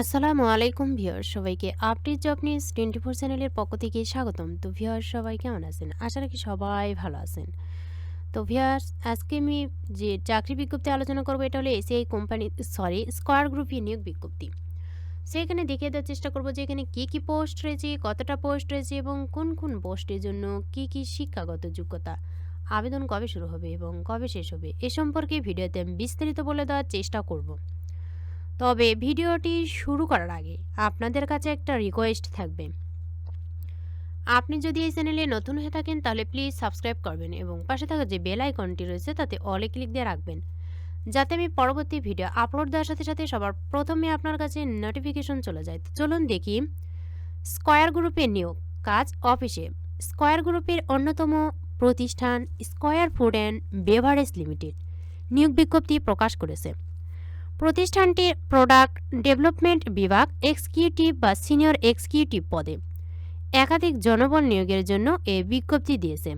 আসসালামু আলাইকুম ভিউয়ার সবাইকে update job news twenty four চ্যানেলের পক্ষ থেকে স্বাগতম। তো ভিউয়ার সবাই কেমন আছেন? আশা রাখি সবাই ভালো আছেন। তো ভিউয়ার্স, আজকে আমি যে চাকরি বিজ্ঞপ্তি আলোচনা করব, এটা হলো এসিআই কোম্পানি সরি স্কোয়ার গ্রুপে নিয়োগ বিজ্ঞপ্তি। সেখানে দেখিয়ে দেওয়ার চেষ্টা করব যে এখানে কী কী পোস্ট রয়েছে, কতটা পোস্ট রয়েছে এবং কোন কোন পোস্টের জন্য কী কী শিক্ষাগত যোগ্যতা, আবেদন কবে শুরু হবে এবং কবে শেষ হবে, এ সম্পর্কে ভিডিওতে আমি বিস্তারিত বলে দেওয়ার চেষ্টা করব। তবে ভিডিওটি শুরু করার আগে আপনাদের কাছে একটা রিকোয়েস্ট থাকবে। আপনি যদি এই চ্যানেলে নতুন হয়ে থাকেন, তাহলে প্লিজ সাবস্ক্রাইব করবেন এবং পাশে থাকা যে বেল আইকনটি রয়েছে, তাতে অলে ক্লিক দিয়ে রাখবেন। যাতে আমি পরবর্তী ভিডিও আপলোড দেওয়ার সাথে সাথে সবার প্রথমে আপনার কাছে নোটিফিকেশন চলে যায়। চলুন দেখি। স্কয়ার গ্রুপের নিয়োগ, কাজ অফিসে স্কয়ার গ্রুপের অন্যতম প্রতিষ্ঠান Square food and beverage limited নিয়োগ বিজ্ঞপ্তি প্রকাশ করেছে। প্রতিষ্ঠানটির প্রোডাক্ট ডেভেলপমেন্ট বিভাগ এক্সিকিউটিভ বা সিনিয়র এক্সিকিউটিভ পদে। একাধিক জনবল নিয়োগের জন্য এ বিজ্ঞপ্তি দিয়েছে।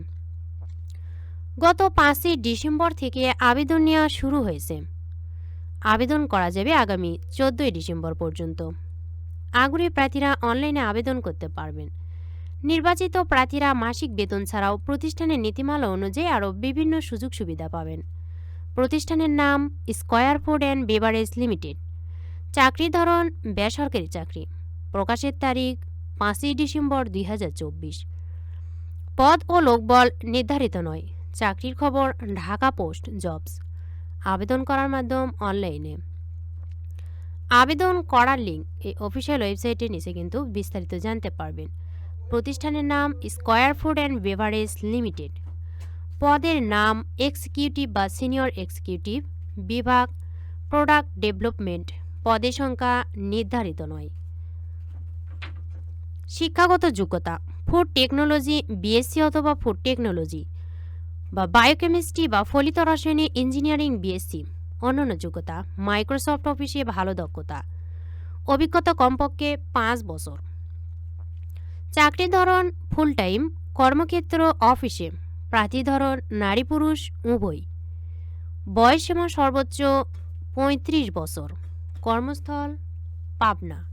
গত পাঁচই ডিসেম্বর থেকে আবেদন নেওয়া শুরু হয়েছে। আবেদন করা যাবে আগামী চোদ্দই ডিসেম্বর পর্যন্ত। আগ্রহী প্রার্থীরা অনলাইনে আবেদন করতে পারবেন। নির্বাচিত প্রার্থীরা মাসিক বেতন ছাড়াও প্রতিষ্ঠানের নীতিমালা অনুযায়ী আরও বিভিন্ন সুযোগ সুবিধা পাবেন। প্রতিষ্ঠানের নাম Square food and beverage limited. চাকরির ধরন, বেসরকারি চাকরি। প্রকাশের তারিখ, পাঁচই ডিসেম্বর দুই হাজার চব্বিশ। পদ ও লোকবল নির্ধারিত নয়। চাকরির খবর, ঢাকা পোস্ট, জবস। আবেদন করার মাধ্যম অনলাইনে। আবেদন করার লিঙ্ক এই অফিসিয়াল ওয়েবসাইটের নিচে কিন্তু বিস্তারিত জানতে পারবেন। প্রতিষ্ঠানের নাম Square food and beverage limited. পদের নাম এক্সিকিউটিভ বা সিনিয়র এক্সিকিউটিভ বিভাগ প্রোডাক্ট ডেভেলপমেন্ট। পদের সংখ্যা নির্ধারিত নয়। শিক্ষাগত যোগ্যতা, ফুড টেকনোলজি, বিএসসি অথবা ফুড টেকনোলজি বা বায়োকেমিস্ট্রি বা ফলিত রসায়নে ইঞ্জিনিয়ারিং, বিএসসি। অন্যান্য যোগ্যতা, মাইক্রোসফট অফিসে ভালো দক্ষতা। অভিজ্ঞতা কমপক্ষে পাঁচ বছর। চাকরির ধরন ফুল টাইম কর্মক্ষেত্র, অফিসে প্রার্থী নারী পুরুষ উভয় বয়সীমা সর্বোচ্চ পঁয়ত্রিশ বছর। কর্মস্থল পাবনা।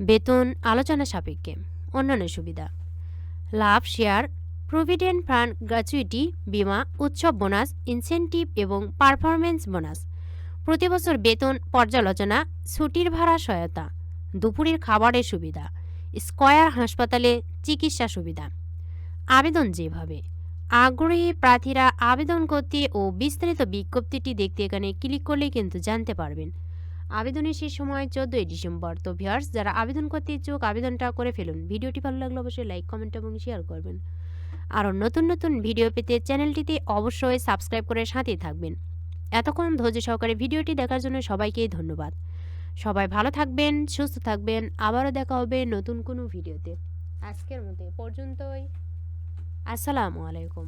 বেতন আলোচনা সাপেক্ষে। অন্যান্য সুবিধা। লাভ, শেয়ার, প্রভিডেন্ট ফান্ড, গ্র্যাচুইটি, বিমা, উৎসব বোনাস, ইনসেন্টিভ এবং পারফরমেন্স বোনাস। প্রতি বছর বেতন পর্যালোচনা, ছুটির ভাড়া সহায়তা, দুপুরের খাবারের সুবিধা, স্কয়ার হাসপাতালে চিকিৎসা সুবিধা। আবেদন যেভাবে আগ্রহী প্রার্থীরা আবেদন করতে ও বিস্তারিত বিজ্ঞপ্তিটি দেখতে এখানে ক্লিক করলে কিন্তু জানতে পারবেন। আবেদনের শেষ সময় চোদ্দোই ডিসেম্বর। তো ভিউয়ার্স, যারা আবেদন করতে ইচ্ছুক, আবেদনটা করে ফেলুন। ভিডিওটি ভালো লাগলে অবশ্যই লাইক, কমেন্ট এবং শেয়ার করবেন। আরও নতুন নতুন ভিডিও পেতে চ্যানেলটিতে অবশ্যই সাবস্ক্রাইব করে সাথেই থাকবেন। এতক্ষণ ধৈর্য সহকারে ভিডিওটি দেখার জন্য সবাইকেই ধন্যবাদ। সবাই ভালো থাকবেন, সুস্থ থাকবেন। আবারও দেখা হবে নতুন কোনো ভিডিওতে। আজকের মতো পর্যন্তই। আসসালামু আলাইকুম